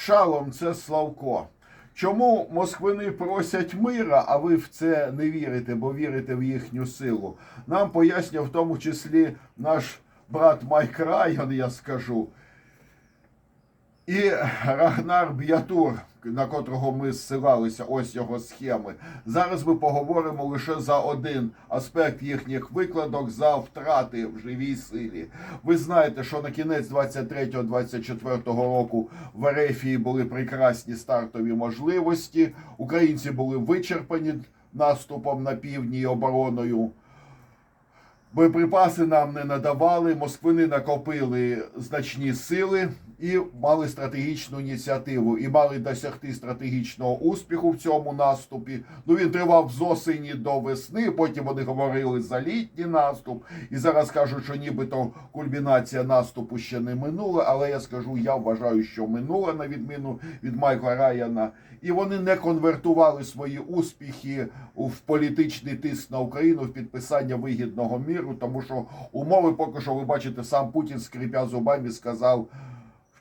Шалом це Славко. Чому москвини просять мира, а ви в це не вірите, бо вірите в їхню силу? Нам пояснює в тому числі наш брат Майк Райан, я скажу, і Рагнар Б'ятур, на котрого ми зсилалися, ось його схеми. Зараз ми поговоримо лише за один аспект їхніх викладок за втрати в живій силі. Ви знаєте, що на кінець 23-24 року в Ерефії були прекрасні стартові можливості. Українці були вичерпані наступом на півдні і обороною. Боєприпаси нам не надавали, москвини накопили значні сили і мали стратегічну ініціативу, і мали досягти стратегічного успіху в цьому наступі. Ну він тривав з осені до весни. Потім вони говорили за літній наступ, і зараз кажуть, що нібито кульмінація наступу ще не минула. Але я скажу, я вважаю, що минула на відміну від Майкла Райана. І вони не конвертували свої успіхи в політичний тиск на Україну в підписання вигідного міру, тому що умови поки що ви бачите, сам Путін скрипя зубами сказав.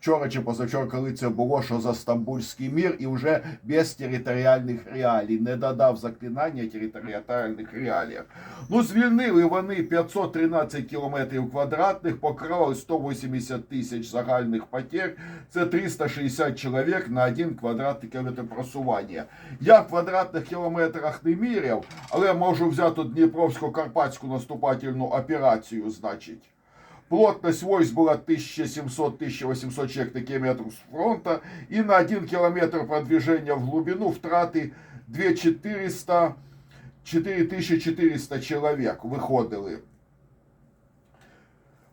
Вчора чи позавчора, коли це було, що за Стамбульський мір, і вже без територіальних реалій, не додав заклинання територіальних реаліях. Ну, звільнили вони 513 кілометрів квадратних, покрали 180 тисяч загальних потерь. Це 360 чоловік на один квадратний кілометр просування. Я в квадратних кілометрах не міряв, але можу взяти Дніпровсько-Карпатську наступательну операцію, значить. Плотность войск была 1700-1800 человек на километр с фронта. И на 1 километр продвижения в глубину втраты 2400 4400 человек виходили.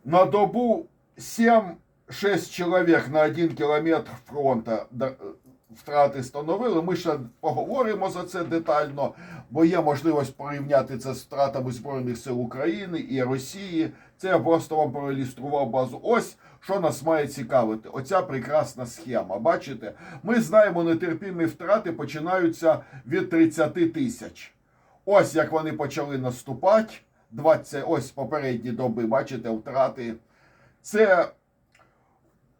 На добу 7-6 чоловік на 1 кілометр фронта втрати становили. Ми ще поговоримо за це детально, бо є можливість порівняти це з втратами Збройних сил України і Росії. Це я просто вам проілюстрував базу. Ось що нас має цікавити. Оця прекрасна схема. Бачите, ми знаємо, нетерпімі втрати починаються від 30 тисяч. Ось як вони почали наступати. 20, ось попередні доби, бачите, втрати. Це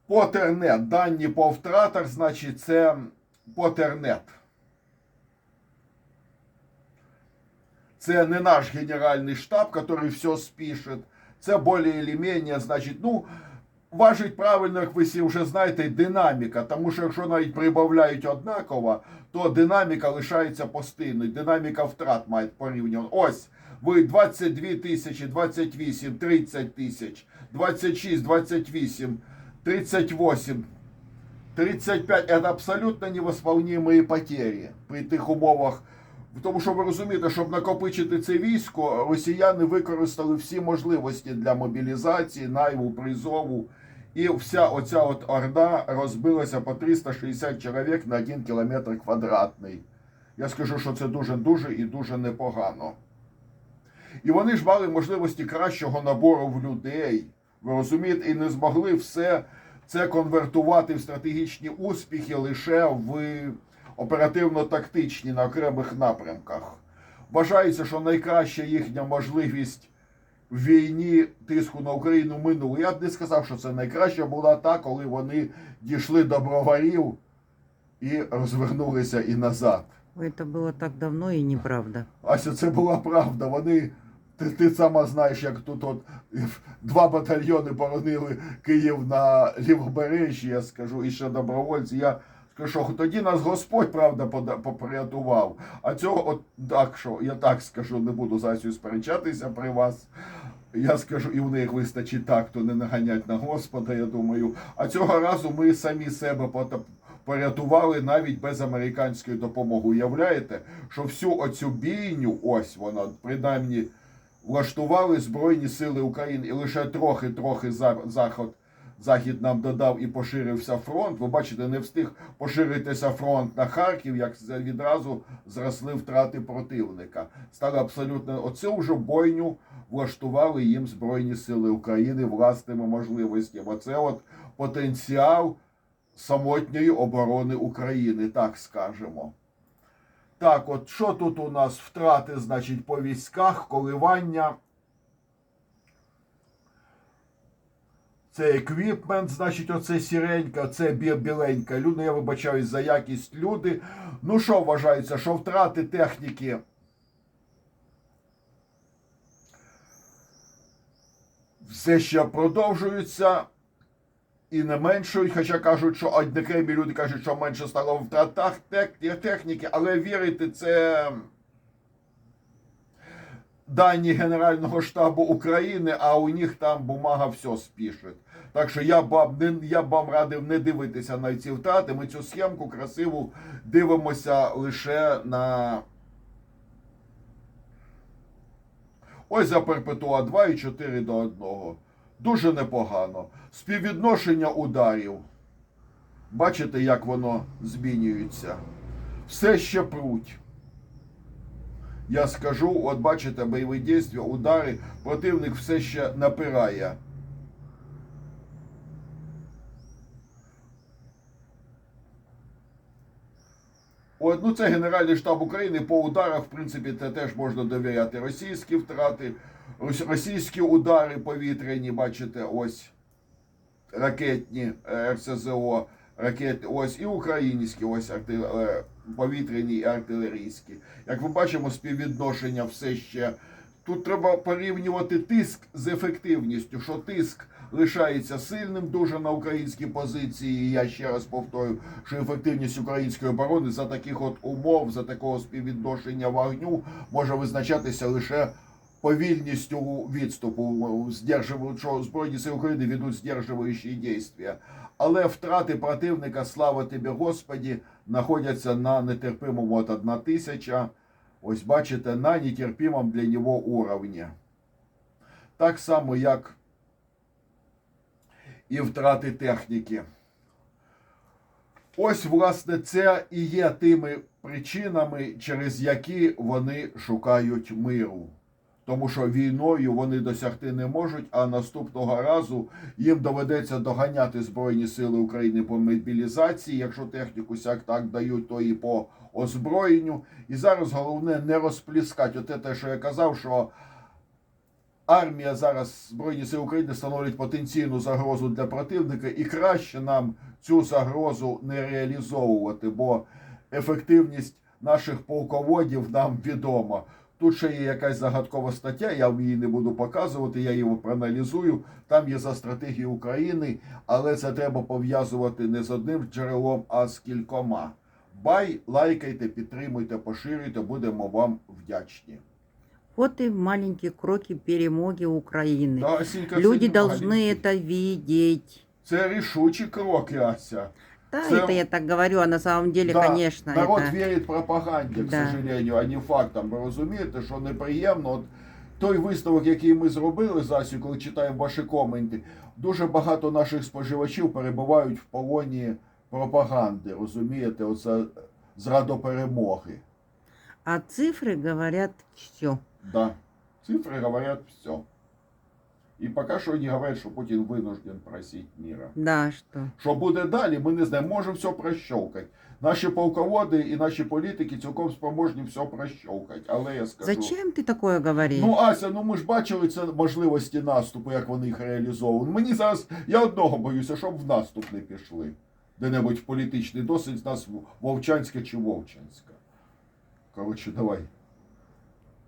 Потернет. Дані по втратах, значить, це Потернет. Це не наш генеральний штаб, який все спішить. Це більш чи менше, значить, ну, важить правильно, як ви всі вже знаєте, динаміка. Тому що якщо навіть прибавляють однаково, то динаміка лишається постійною. Динаміка втрат має порівняно. Ось, ви 22 тисячі, 28, 30 тисяч, 26, 28, 38, 35 это абсолютно невосполнимые потери при тих умовах. Тому що ви розумієте, щоб накопичити це військо, росіяни використали всі можливості для мобілізації, найму, призову. І вся оця от орда розбилася по 360 чоловік на 1 кілометр квадратний. Я скажу, що це дуже-дуже і дуже непогано. І вони ж мали можливості кращого набору в людей. Ви розумієте, і не змогли все це конвертувати в стратегічні успіхи лише в оперативно-тактичні на окремих напрямках. Вважається, що найкраща їхня можливість в війні тиску на Україну минула. Я б не сказав, що це найкраща була та, коли вони дійшли до броварів і розвернулися і назад. Это было так давно и неправда. Ася, це була правда. Вони. Ти, ти сама знаєш, як тут от два батальйони боронили Київ на лівобережжі, я скажу, і ще добровольці. Я скажу, що тоді нас Господь, правда, попорятував. А цього, от так що, я так скажу, не буду за цю сперечатися при вас. Я скажу, і в них вистачить такту не наганять на Господа, я думаю. А цього разу ми самі себе порятували навіть без американської допомоги. Уявляєте, що всю оцю бійню, ось вона, принаймні, влаштували Збройні Сили України, і лише трохи-трохи за- заход. Захід нам додав і поширився фронт. Ви бачите, не встиг поширитися фронт на Харків, як відразу зросли втрати противника. Стали абсолютно оцю вже бойню влаштували їм Збройні Сили України власними можливостями. Оце от потенціал самотньої оборони України, так скажемо. Так, от що тут у нас втрати, значить, по військах, коливання. Це еквіпмент, значить, оце сіренька, це бі- біленька. Люди, я вибачаюсь за якість люди. Ну що вважається, що втрати техніки все ще продовжуються і не меншують, хоча кажуть, що однокремі люди кажуть, що менше стало втратах техніки, але вірити це дані Генерального штабу України, а у них там бумага все спішить. Так що я б вам я б вам радив не дивитися на ці втрати. Ми цю схемку красиву дивимося лише на. Ось за перпетуа 2 і 4 до 1. Дуже непогано. Співвідношення ударів. Бачите, як воно змінюється. Все ще пруть. Я скажу, от бачите, бойові дійства, удари, противник все ще напирає. Ну це Генеральний штаб України по ударах, в принципі, це теж можна довіряти російські втрати, російські удари повітряні, бачите, ось ракетні е, РСЗО, ракети, ось і українські, ось арти- е, повітряні і артилерійські. Як ми бачимо, співвідношення все ще. Тут треба порівнювати тиск з ефективністю, що тиск лишається сильним дуже на українській позиції. І я ще раз повторю, що ефективність української оборони за таких от умов, за такого співвідношення вогню може визначатися лише повільністю відступу, що Збройні Сили України ведуть здержуючі дійства. Але втрати противника, слава тобі, Господі, знаходяться на нетерпимому от одна тисяча. Ось бачите, на нетерпимому для нього уровні. Так само, як і втрати техніки. Ось, власне, це і є тими причинами, через які вони шукають миру. Тому що війною вони досягти не можуть, а наступного разу їм доведеться доганяти Збройні Сили України по мобілізації. Якщо техніку сяк так дають, то і по озброєнню. І зараз головне не розпліскати. Оте те, що я казав, що армія зараз Збройні Сили України становлять потенційну загрозу для противника, і краще нам цю загрозу не реалізовувати, бо ефективність наших полководів нам відома. Тут ще є якась загадкова стаття, я її не буду показувати, я її проаналізую. Там є за стратегію України, але це треба пов'язувати не з одним джерелом, а з кількома. Бай, лайкайте, підтримуйте, поширюйте, будемо вам вдячні. Вот и маленькие кроки перемоги Украины. Да, Асінька, це Люди не должны маленький. это видеть. Це рішучі кроки, Ася. Да, Це- это я так говорю, а на самом деле, Да, конечно, Народ это... вірить пропаганді, к Да. сожалению, а не фактам. Ви розумієте, що неприємно. От той висновок, який ми зробили Засю, коли читаємо ваші коменти, дуже багато наших споживачів перебувають в полоні пропаганди. Розумієте, оце зрадо перемоги. А цифры говорят все. Да. Цифри говорять все. І поки що вони говорять, що Путін винужден просити міра. Да, что? Що буде далі, ми не знаємо. Можемо все прощовкати. Наші полководи і наші політики цілком спроможні все прощовкати. Але я скажу. Зачем ты такое говоришь? Ну, Ася, ну ми ж бачили це можливості наступу, як вони їх реалізовують. Мені зараз я одного боюся, щоб в наступ не пішли. Де-небудь в політичний досвід з нас Вовчанська чи Вовчанська. Коротше, давай.